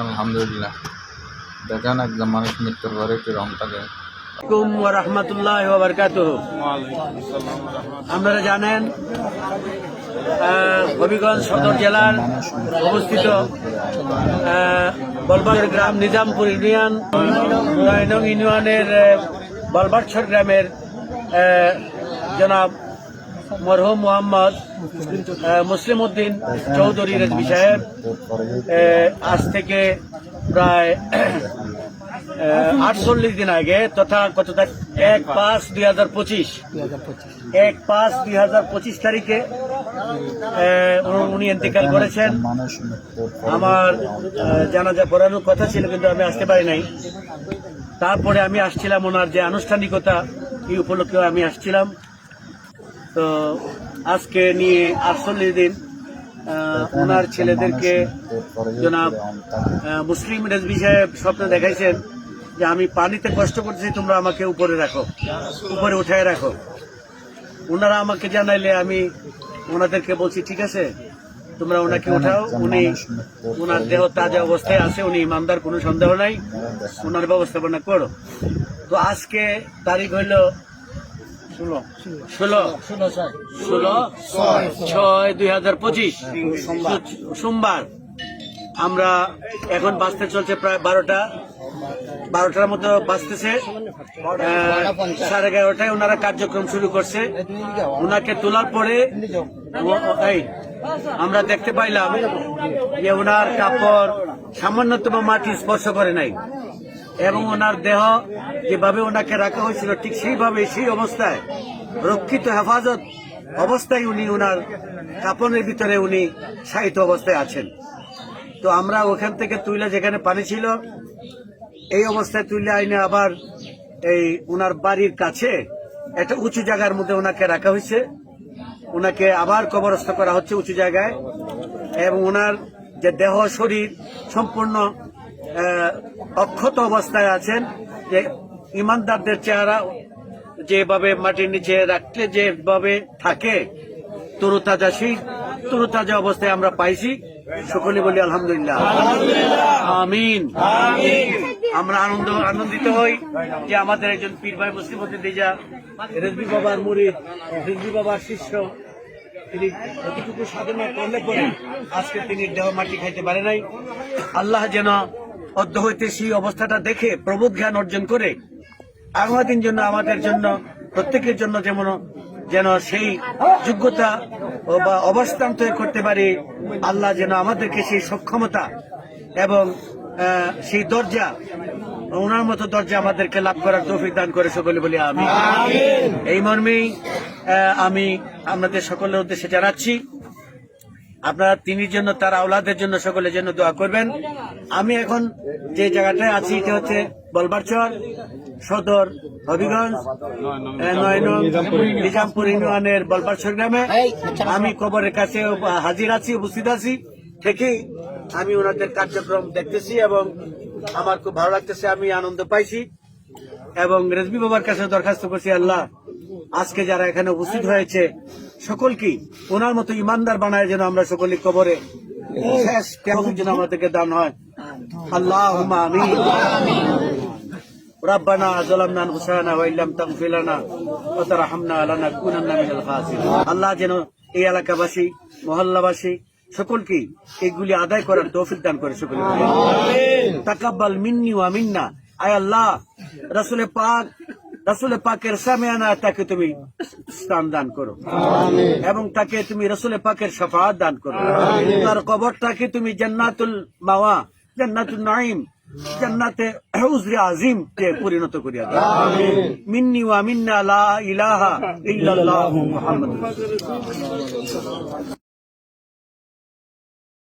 আলহামদুলিল্লাহ। দেখেন একজন মানুষ মৃত্যুর পরে কিরম থাকে আপনারা জানেন হবিগঞ্জ সদর জেলার অবস্থিত বলবাগের গ্রাম নিজামপুর ইউনিয়ন নয় নং ইউনিয়নের আহ, গ্রামের জনাব মরহুম মোহাম্মদ মুসলিম উদ্দিন চৌধুরী রেজবি সাহেব আজ থেকে প্রায় আটচল্লিশ দিন আগে তথা কত তারিখ? এক পাঁচ দুই হাজার পঁচিশ। এক পাঁচ দুই হাজার পঁচিশ তারিখে উনি ইন্তেকাল করেছেন। আমার আহ, জানাজা পড়ানোর কথা ছিল কিন্তু আমি আসতে পারি নাই। তারপরে আমি আসছিলাম ওনার যে আনুষ্ঠানিকতা এই উপলক্ষে আমি আসছিলাম। তো আজকে নিয়ে আটচল্লিশ দিন ওনার ছেলেদেরকে জনাব মুসলিম রেজবি সাহেব স্বপ্ন দেখাইছেন যে আমি পানিতে কষ্ট করতেছি, তোমরা আমাকে উপরে রাখো, উপরে উঠায় রাখো। ওনারা আমাকে জানাইলে আমি ওনাদেরকে বলছি, ঠিক আছে, তোমরা ওনাকে উঠাও, উনি ওনার দেহ তাজা অবস্থায় আছে, উনি ইমানদার, কোনো সন্দেহ নাই, ওনার ব্যবস্থাপনা করো। তো আজকে তারিখ হইল ষোলো। ষোলো। ছয়। দুই হাজার পঁচিশ। সোমবার। আমরা এখন বাঁচতে চলছে প্রায় বারোটা। বারোটার মতো বাঁচতেছে সাড়ে এগারোটায় ওনারা কার্যক্রম শুরু করছে। ওনাকে তোলার পরে আমরা দেখতে পাইলাম যে ওনার কাপড় সামান্যতম মাটি স্পর্শ করে নাই। এবং ওনার দেহ যেভাবে ওনাকে রাখা হয়েছিল, ঠিক সেইভাবে, সেই অবস্থায়, রক্ষিত হেফাজত অবস্থায় উনি ওনার কাপড়ের ভিতরে উনি সাহিত্য অবস্থায় আছেন। তো আমরা ওখান থেকে তুইলা যেখানে পানি ছিল, এই অবস্থায় তুইলে আইনে আবার এই ওনার বাড়ির কাছে একটা উঁচু জায়গার মধ্যে ওনাকে রাখা হয়েছে। ওনাকে আবার কবরস্থ করা হচ্ছে উঁচু জায়গায় এবং ওনার যে দেহ, শরীর সম্পূর্ণ অক্ষত অবস্থায় আছেন। যে ইমানদারদের চেহারা যেভাবে মাটির নিচে রাখলে যেভাবে থাকে, তরুতাজা সেই তরুতাজা অবস্থায় আমরা পাইছি। সকলে বলি আলহামদুলিল্লাহ। আমিন। আমরা আনন্দ, আনন্দিত হই যে আমাদের একজন পীর ভাই মুসলিম দেজা রেজবি বাবার মুড়ি, রেজবি বাবার শিষ্য, তিনি যতটুকু সাধনা করলে পরে আজকে তিনি দেহ মাটি খাইতে পারে নাই। আল্লাহ যেন অদ্য হইতে সেই অবস্থাটা দেখে প্রবোধ জ্ঞান অর্জন করে আগামী দিন জন্য আমাদের জন্য প্রত্যেকের জন্য যেমন যেন সেই যোগ্যতা বা অবস্থান তৈরি করতে পারি আল্লাহ যেন আমাদেরকে সেই সক্ষমতা এবং সেই দরজা ওনার মতো দরজা আমাদেরকে লাভ করার তৌফিক দান করে সকলে বলি আমি এই মর্মেই আমি আপনাদের সকলের উদ্দেশ্যে জানাচ্ছি আপনারা তিনি জন্য, তার আওলাদের জন্য, সকলের জন্য দোয়া করবেন। আমি এখন যে জায়গাটায় আছি, এটা হচ্ছে বলবারচর সদর হবিগঞ্জ নিজামপুর ইউনিয়নের বলবারচর গ্রামে। আমি কবরের কাছে হাজির আছি, উপস্থিত আছি। থেকেই আমি ওনাদের কার্যক্রম দেখতেছি এবং আমার খুব ভালো লাগতেছে, আমি আনন্দ পাইছি। এবং রেজবি বাবার কাছে দরখাস্ত করছি, আল্লাহ, আজকে যারা এখানে উপস্থিত হয়েছে সকলকেই ওনার মতো ইমানদার বানায় যেন আমরা সকলে কবরে শেষ কেমন যেন আমাদেরকে দান হয় আল্লাহ আমিন ربنا ظلمنا انفسنا وان لم تغفر لنا وترحمنا لنكونن من الخاسرين আল্লাহ যেন এই এলাকাবাসী মহল্লাবাসী সকলকেই এগুলি আদায় করার তৌফিক দান করে সকলে তাকাব্বাল মিন্নি ওয়া মিন্না আয় আল্লাহ রাসূলে পাক রাসূলে পাকের সামিয়ানা তাকে তুমি স্থান দান করো। এবং তাকে তুমি রসুল পাকের শফাত দান করো। তার কবরটাকে তুমি জান্নাতুল মাওয়া জান্নাতুল নাইম জান্নাতে উজরে আজিম তে পরিণত করিয়া দাও। মিন্নি ওয়া মিন্না লা ইলাহা ইল্লাল্লাহু মুহাম্মাদুর রাসূলুল্লাহ।